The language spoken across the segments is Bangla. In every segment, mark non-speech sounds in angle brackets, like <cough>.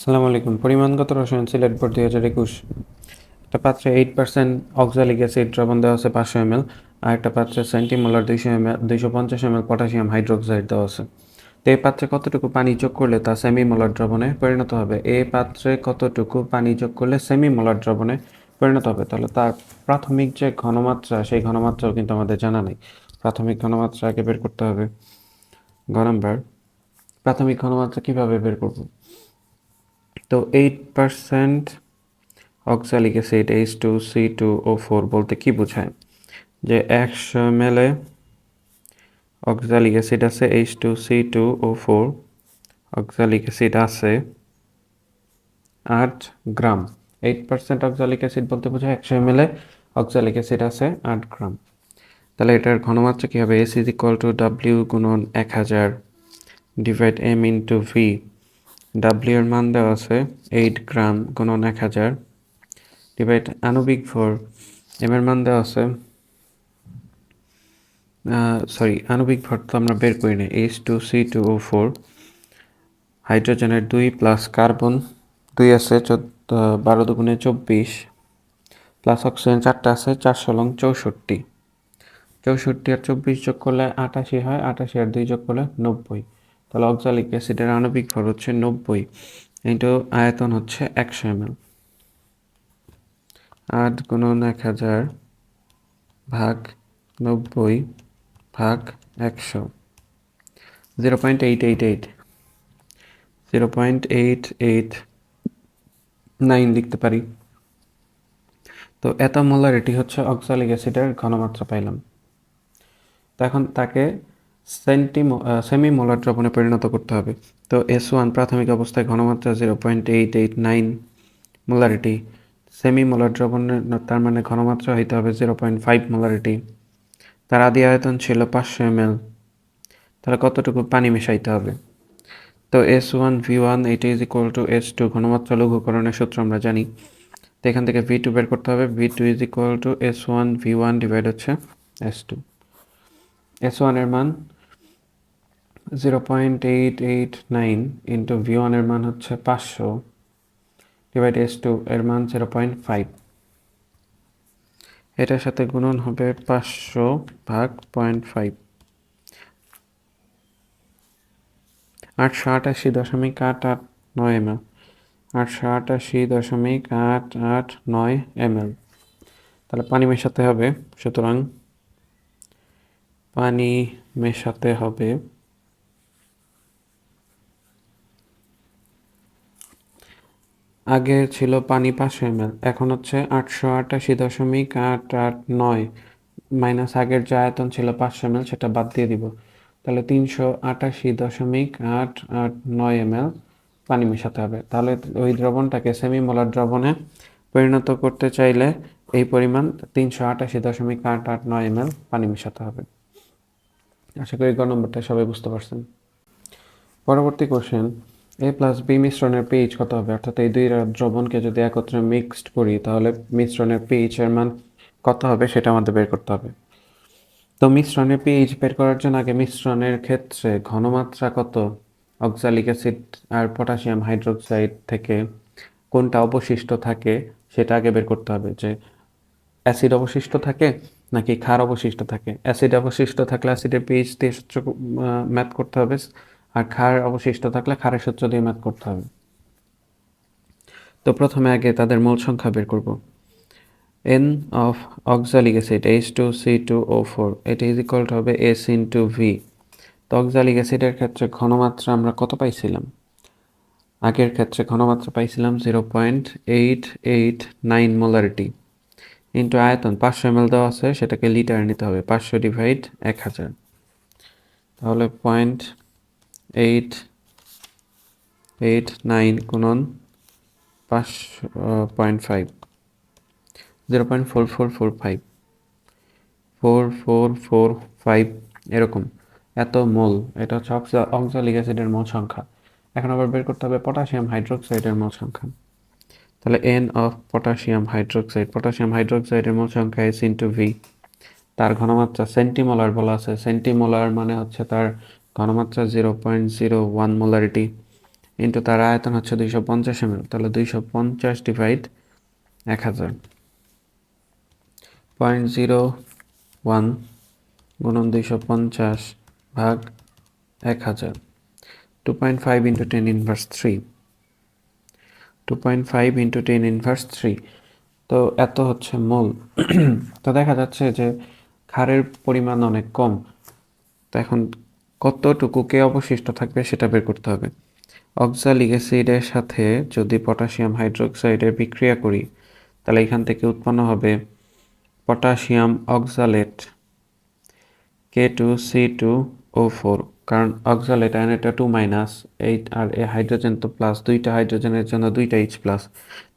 আসসালামু আলাইকুম। পরিমাণগত রসায়ন সিলেট বোর্ড দুই হাজার একুশ। একটা পাত্রে এইট পার্সেন্ট অক্সালিক অ্যাসিড দ্রবণ দেওয়া আছে পাঁচশো এম এল আর একটা পাত্রে সেন্টিমোলার দুইশো এম এল দুইশো পঞ্চাশ এম এল পটাশিয়াম হাইড্রোক্সাইড দেওয়া আছে। তো এই পাত্রে কতটুকু পানি যোগ করলে তা সেমিমোলার দ্রবণে পরিণত হবে? এই পাত্রে কতটুকু পানি যোগ করলে সেমিমোলার দ্রবণে পরিণত হবে? তাহলে তার প্রাথমিক যে ঘনমাত্রা, সেই ঘনমাত্রাও কিন্তু আমাদের জানা নেই। প্রাথমিক ঘনমাত্রা আগে বের করতে হবে। গ নাম্বার, প্রাথমিক ঘনমাত্রা কীভাবে বের করব? তো eight percent oxalic acid H two C two O four বলতে কি বোঝায়? যে একশো এম এল অক্সালিক অ্যাসিড আছে H two C two O four oxalic acid আছে আট গ্রাম। এইট পার্সেন্ট অক্সালিক অ্যাসিড বলতে বোঝায় একশো এম এল অক্সালিক অ্যাসিড আছে আট গ্রাম। তাহলে এটার ঘনমাত্রা কী হবে? S is equal to W গুণন এক হাজার divide M into V W এর মান দেওয়া আছে এইট গ্রাম গুণন এক হাজার ডিভাইড আণবিক ভর এম এর মান দেওয়া আছে সরি আণবিক ভর তো আমরা বের করি না H two C two O four হাইড্রোজেনের দুই প্লাস কার্বন দুই আছে চোদ্দ, বারো দুগুণে চব্বিশ প্লাস অক্সিজেন চারটা আছে চারশো লং চৌষট্টি। চৌষট্টি আর চব্বিশ যোগ করলে আটাশি হয়, আটাশি আর দুই যোগ করলে নব্বই। তাহলে অক্সালিক অ্যাসিডের আণবিক ভর হচ্ছে নব্বই ইন্টু আয়তন হচ্ছে একশো এম এল আট গুণন এক হাজার ভাগ নব্বই ভাগ একশো। Zero point eight eight eight. Zero point eight eight nine লিখতে পারি। তো এত মোলারিটি হচ্ছে অক্সালিক অ্যাসিডের ঘনমাত্রা পাইলাম। তো এখন তাকে সেন্টি সেমি মোলার দ্রবণে পরিণত করতে হবে। তো এস ওয়ান প্রাথমিক অবস্থায় ঘনমাত্রা zero point eight eight nine molarity semi molar দ্রবণের তার মানে ঘনমাত্রা হইতে হবে জিরো পয়েন্ট ফাইভ মোলারিটি তার আদি আয়তন ছিল পাঁচশো এম তাহলে কতটুকু পানি মেশাইতে হবে? তো S one V one eight is equal to S two ঘনমাত্রা লঘুকরণের সূত্র আমরা জানি। তো এখান থেকে ভি টু বের করতে হবে। V two is equal to S one V one divide হচ্ছে এস টু এস ওয়ানের মান zero point eight eight nine into V ওয়ানের মান হচ্ছে পাঁচশো ডিভাইড এস টু এর মান জিরো পয়েন্ট ফাইভ এটার সাথে গুণন হবে পাঁচশো ভাগ পয়েন্ট ফাইভ আটশো আটাশি দশমিক আট আট নয় এম এল আটশো আটাশি দশমিক আট আট নয় এম এল তাহলে পানি মেশাতে হবে, সুতরাং পানি মেশাতে হবে আগে ছিল পানি পাঁচশো এম এখন হচ্ছে আটশো আটাশি দশমিক আট আট নয় মাইনাস আগের যে আয়তন ছিল পাঁচশো এম সেটা বাদ দিয়ে দিব। তাহলে তিনশো আটাশি দশমিক আট আট নয় এম পানি মেশাতে হবে। তাহলে ওই দ্রবণটাকে সেমি মোলার দ্রবণে পরিণত করতে চাইলে এই পরিমাণ তিনশো আটাশি দশমিক আট আট নয় এম পানি মেশাতে হবে। আশা করি গ নম্বরটা সবাই বুঝতে পারছেন। পরবর্তী কোশ্চেন এ প্লাস বি মিশ্রণের পিএইচ কত হবে? অর্থাৎ এই দুই দ্রবণকে যদি একত্রে মিক্সড করি, তাহলে মিশ্রণের পিএইচ এর মান কত হবে সেটা আমাদের বের করতে হবে। তো মিশ্রণের পিএইচ বের করার জন্য আগে মিশ্রণের ক্ষেত্রে ঘনমাত্রা কত? অক্সালিক অ্যাসিড আর পটাশিয়াম হাইড্রোক্সাইড থেকে কোনটা অবশিষ্ট থাকে সেটা আগে বের করতে হবে। যে অ্যাসিড অবশিষ্ট থাকে নাকি ক্ষার অবশিষ্ট থাকে? অ্যাসিড অবশিষ্ট থাকলে অ্যাসিডের পিএইচ দিয়ে ম্যাথ করতে হবে। আর ক্ষার অবশিষ্ট থাকলে ক্ষারের সূত্র দিয়ে ম্যাথ করতে হবে। তো প্রথমে আগে তাদের মূল সংখ্যা বের করব। N of oxalic acid H two C two O four এটা ইজ ইকুয়াল টু হবে এস ইন টু ভি তো অক্সালিক অ্যাসিডের ক্ষেত্রে ঘনমাত্রা আমরা কত পাইছিলাম? আগের ক্ষেত্রে ঘনমাত্রা পাইছিলাম zero point eight eight nine molarity into আয়তন পাঁচশো এম দেওয়া আছে, সেটাকে লিটার নিতে হবে, পাঁচশো ডিভাইড এক হাজার। তাহলে পয়েন্ট এইট এইট, নাইন, গুণন পাঁচ point five zero point four four four five four four four five এরকম। এত মোল। এটা হচ্ছে অক্সালিক অ্যাসিডের মোল সংখ্যা। এখন আবার বের করতে হবে পটাশিয়াম হাইড্রোক্সাইডের মোল সংখ্যা। তাহলে N of potassium hydroxide potassium হাইড্রোক্সাইডের mole সংখ্যা এস ইন্টু ভি তার ঘনমাত্রা সেন্টিমোলার বলা আছে। সেন্টিমোলার মানে হচ্ছে তার ঘনমাত্রা zero point zero one molarity into তার আয়তন হচ্ছে দুইশো পঞ্চাশ এমএল তাহলে দুইশো পঞ্চাশ ডিভাইড এক হাজার। পয়েন্ট জিরো ওয়ান গুণন দুইশো পঞ্চাশ ভাগ এক হাজার। Two point five into ten inverse three two point five into ten inverse three তো এত হচ্ছে মোল। <clears throat> তো দেখা যাচ্ছে যে ক্ষারের পরিমাণ অনেক কম। তো এখন কতটুকু কে অবশিষ্ট থাকবে সেটা বের করতে হবে। অক্সালিক অ্যাসিডের সাথে যদি পটাশিয়াম হাইড্রোক্সাইডের বিক্রিয়া করি, তাহলে এখান থেকে উৎপন্ন হবে potassium oxalate K two C two O four কারণ অক্সালেট আয়ন এটা টু মাইনাস এইট আর এ হাইড্রোজেন তো প্লাস দুইটা হাইড্রোজেনের জন্য দুইটা এইচ প্লাস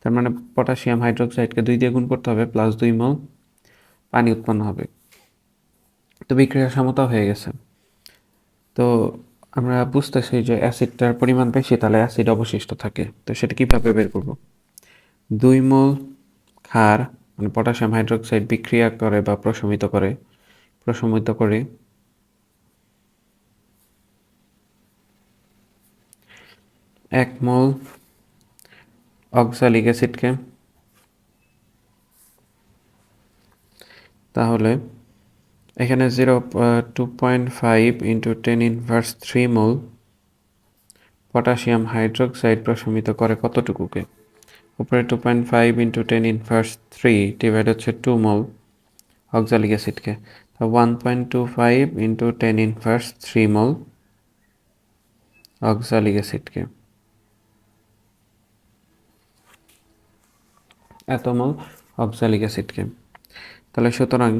তার মানে পটাশিয়াম হাইড্রোক্সাইডকে দুই দিয়ে গুণ করতে হবে প্লাস দুই মোল পানি উৎপন্ন হবে। তো বিক্রিয়া সমতা হয়ে গেছে। তো আমরা বুঝতেছি যে অ্যাসিডটার পরিমাণ বেশি, তাহলে অ্যাসিড অবশিষ্ট থাকে। তো সেটা কীভাবে বের করব? দুই মোল ক্ষার মানে পটাশিয়াম হাইড্রোক্সাইড বিক্রিয়া করে বা প্রশমিত করে প্রশমিত করে। এক মোল অক্সালিক অ্যাসিডকে। তাহলে এখানে zero two point five into ten inverse three mole potassium hydroxide প্রশমিত করে কতটুকুকে? উপরে two point five into ten inverse three divide হচ্ছে টু মোল অক্সালিক অ্যাসিডকে তো one point two five into ten inverse three mole oxalic অ্যাসিডকে এত মোল অক্সালিক অ্যাসিডকে তাহলে সুতরাং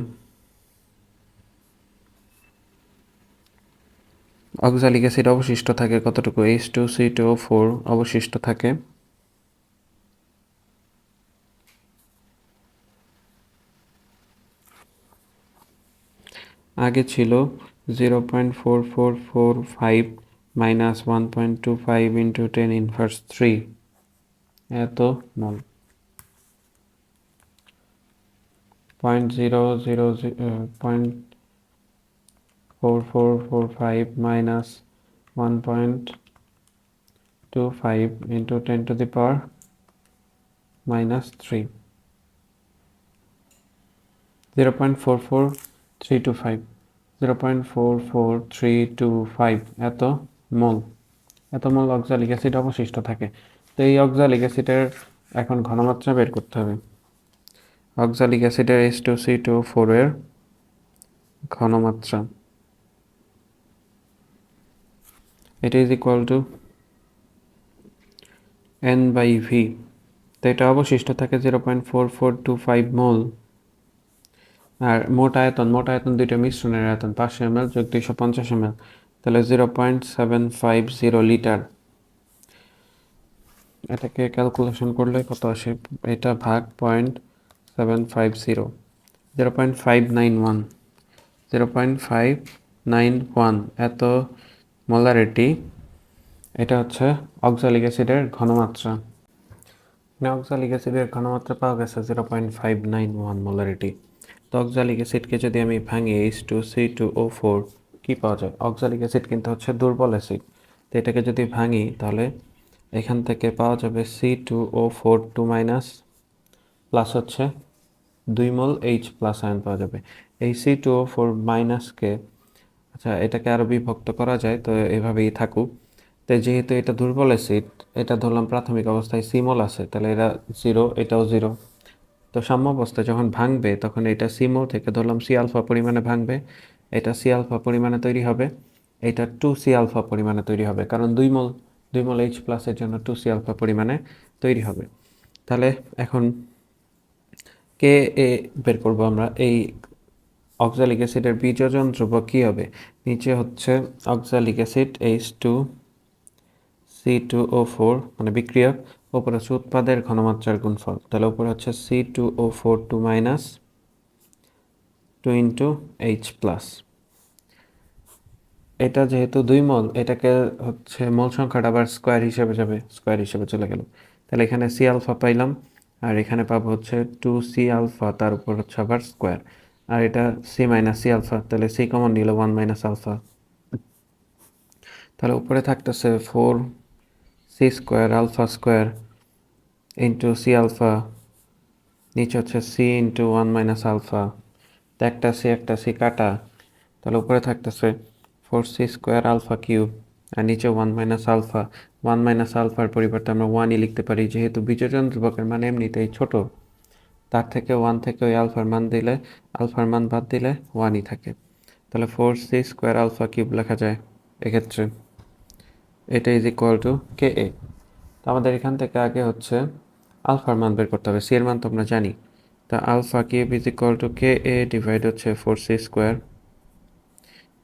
অক্সালিক অ্যাসিড অবশিষ্ট থাকে কতটুকু? H two C two four অবশিষ্ট থাকে। আগে ছিল zero point four four four five minus one point two five into ten inverse three এত mole point zero zero point four four four five minus one point two five into ten to the power minus three zero point four four three two five zero point four four three two five এত মোল। এত মোল অক্সালিক অ্যাসিড অবশিষ্ট থাকে। তো এই অক্সালিক অ্যাসিডের এখন ঘনমাত্রা বের করতে হবে। অক্সালিক অ্যাসিডের টু টু ঘনমাত্রা। এটা is equal to N by V তো এটা অবশিষ্ট থাকে zero point four four two five mole আর মোট আয়তন মোট আয়তন দুইটা মিশ্রণের আয়তন, পাঁচশো এম এল যোগ দুইশো পঞ্চাশ এম এল তাহলে zero point seven five zero litre এটাকে ক্যালকুলেশন করলে কত আসে? এটা ভাগ point seven five zero zero point five nine one zero point five nine one এত মোলারিটি এটা হচ্ছে অক্সালিক অ্যাসিডের ঘনমাত্রা। অক্সালিক অ্যাসিডের ঘনমাত্রা পাওয়া গেছে zero point five nine one molarity তো অক্সালিক অ্যাসিডকে যদি আমি ভাঙি H two C two O four কী পাওয়া যায়? অক্সালিক অ্যাসিড কিন্তু হচ্ছে দুর্বল অ্যাসিড। তো এটাকে যদি ভাঙি, তাহলে এখান থেকে পাওয়া যাবে C two O four two minus plus হচ্ছে দুই মোল এইচ প্লাস আয়ন পাওয়া যাবে। এই সি টু ও ফোর মাইনাসকে আচ্ছা এটাকে আরও বিভক্ত করা যায়, তো এভাবেই থাকুক। তো যেহেতু এটা দুর্বল অ্যাসিড, এটা ধরলাম প্রাথমিক অবস্থায় সিমল আছে, তাহলে এরা জিরো, এটাও জিরো। তো সাম্য অবস্থায় যখন ভাঙবে, তখন এটা সিমো থেকে ধরলাম সি আলফা পরিমাণে ভাঙবে, এটা সি আলফা পরিমাণে তৈরি হবে, এটা টু সি আলফা পরিমাণে তৈরি হবে, কারণ দুই মল দুই মল এইচ প্লাসের জন্য টু সি আলফা পরিমাণে তৈরি হবে। তাহলে এখন কে এ বের করব আমরা? এই অক্সালিক অ্যাসিডের বীজজন ধ্রুবক কী হবে? নিচে হচ্ছে oxalic acid H two C two O four মানে বিক্রিয়ক ওপরে হচ্ছে উৎপাদের ঘনমাত্রার গুণফল। তাহলে উপরে হচ্ছে C two O four two minus two into H plus এটা যেহেতু দুই মল, এটাকে হচ্ছে মল সংখ্যাটা আবার স্কোয়ার হিসেবে যাবে স্কোয়ার হিসেবে চলে গেল। তাহলে এখানে সি আলফা পাইলাম, আর এখানে পাবো হচ্ছে টু সি আলফা তার উপর হচ্ছে আবার স্কোয়ার আর এটা সি মাইনাস সি আলফা তাহলে সি কমন নিল ওয়ান মাইনাস আলফা তাহলে উপরে থাকতেছে four C square alpha square into C alpha নিচে হচ্ছে C into one minus alpha তো একটা সি একটা সি কাটা। তাহলে উপরে থাকতেছে four C square alpha cube আর নিচে one minus alpha one minus আলফার পরিবর্তে আমরা ওয়ানই লিখতে পারি, যেহেতু বিযোজন ধ্রুবকের মানে এমনিতেই ছোট। তার থেকে ওয়ান থেকে ওই আলফার মান দিলে আলফার মান বাদ দিলে ওয়ানই থাকে। তাহলে four C square alpha cube লেখা যায় এক্ষেত্রে। এটা is equal to K A তো আমাদের এখান থেকে আগে হচ্ছে আলফার মান বের করতে হবে। সি এর মান তো আমরা জানি। তা alpha cube is equal to K A divide হচ্ছে ফোর সি স্কোয়ার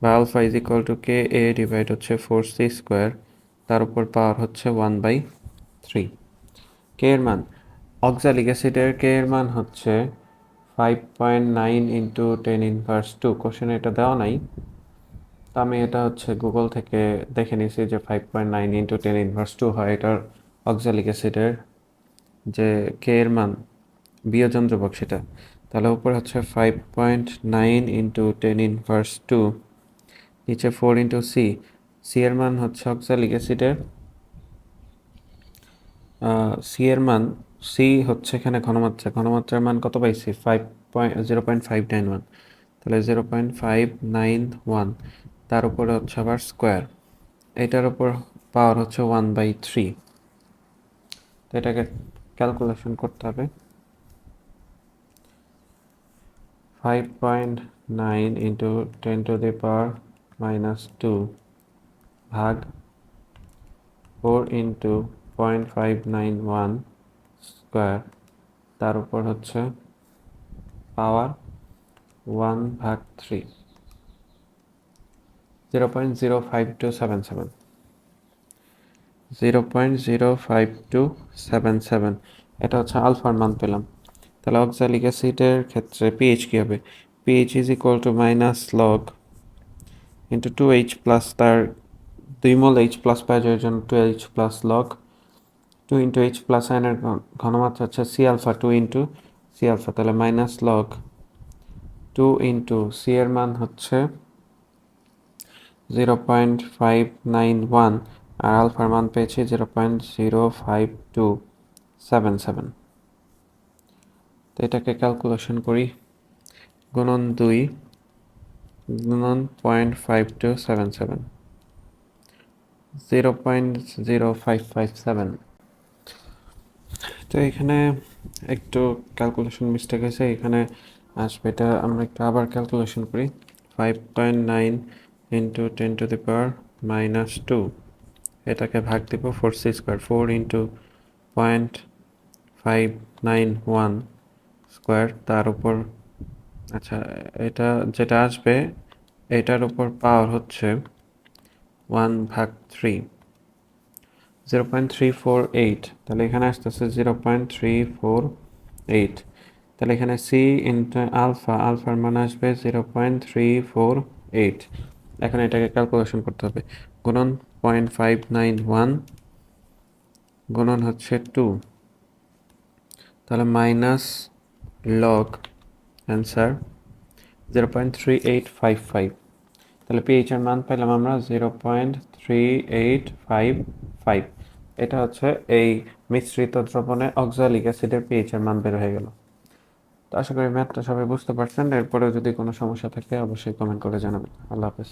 বা alpha is equal to K A divide হচ্ছে ফোর সি স্কোয়ার তার উপর পাওয়ার হচ্ছে ওয়ান বাই থ্রি কে এর মান অক্সালিক অ্যাসিডের কে এর মান হচ্ছে five point nine into ten inverse two কোশ্চেনে এটা দেওয়া নাই। তো আমি এটা হচ্ছে গুগল থেকে দেখে নিয়েছি যে five point nine into ten inverse two হয় এটার অক্সালিক অ্যাসিডের যে কে এর মান, বিয়োজন ধ্রুবক সেটা। তাহলে উপরে হচ্ছে five point nine into ten inverse two নিচে ফোর ইন্টু সি সি এর মান হচ্ছে অক্সালিক অ্যাসিডের। সি এর মান সি হচ্ছে এখানে ঘনমাত্রা, ঘনমাত্রার মান কত পাইছি? Five point zero point five nine one তাহলে zero point five nine one তার উপরে হচ্ছে আবার স্কোয়ার এটার উপর পাওয়ার হচ্ছে ওয়ান বাই থ্রি তো এটাকে ক্যালকুলেশন করতে হবে। Five point nine into ten to the power minus two ভাগ four into point five nine one square, তার উপর হচ্ছে পাওয়ার ওয়ান ভাগ three. Zero point zero five two seven seven. Zero point zero five two seven seven. এটা হচ্ছে আলফার মান পেলাম। তাহলে অক্সালিক অ্যাসিডের ক্ষেত্রে পিএইচ কী হবে? PH is equal to minus log into two H plus তার দুই মোল এইচ প্লাস পাওয়া যায় জন্য two H plus log two into H plus আয়নের ঘনমাত্রা হচ্ছে C alpha two into C alpha তাহলে minus log two into C এর মান হচ্ছে zero point five nine one আর আলফার মান পেয়েছি zero point zero five two seven seven তো এটাকে ক্যালকুলেশন করি, গুণন দুই, গুণন point five two seven seven zero point zero five five seven তো এখানে একটু ক্যালকুলেশন মিস্টেক হয়েছে, এখানে আসবে এটা, আমরা একটু আবার ক্যালকুলেশন করি। Five point nine into ten to the power minus two এটাকে ভাগ দিব four C square four into point five nine one square তার উপর আচ্ছা এটা যেটা আসবে, এটার উপর পাওয়ার হচ্ছে ওয়ান ভাগ three zero point three four eight তাহলে এখানে আসতেছে zero point three four eight তাহলে এখানে সি ইন্টু আলফা আলফার মান আসবে zero point three four eight এখন এটাকে ক্যালকুলেশন করতে হবে। গুণন পয়েন্ট ফাইভ নাইন ওয়ান গুণন হচ্ছে টু তাহলে minus log answer zero point three eight five five তাহলে পিএইচ এর মান পেলাম আমরা zero point three eight five five এটা হচ্ছে এই মিশ্রিত দ্রবণে অক্সালিক অ্যাসিডের পিএইচ এর মান বের হয়ে গেল। তো আশা করি ম্যাথটা সবাই বুঝতে পারছেন। এরপরেও যদি কোনো সমস্যা থাকে, অবশ্যই কমেন্ট করে জানাবেন। আল্লাহ হাফেজ।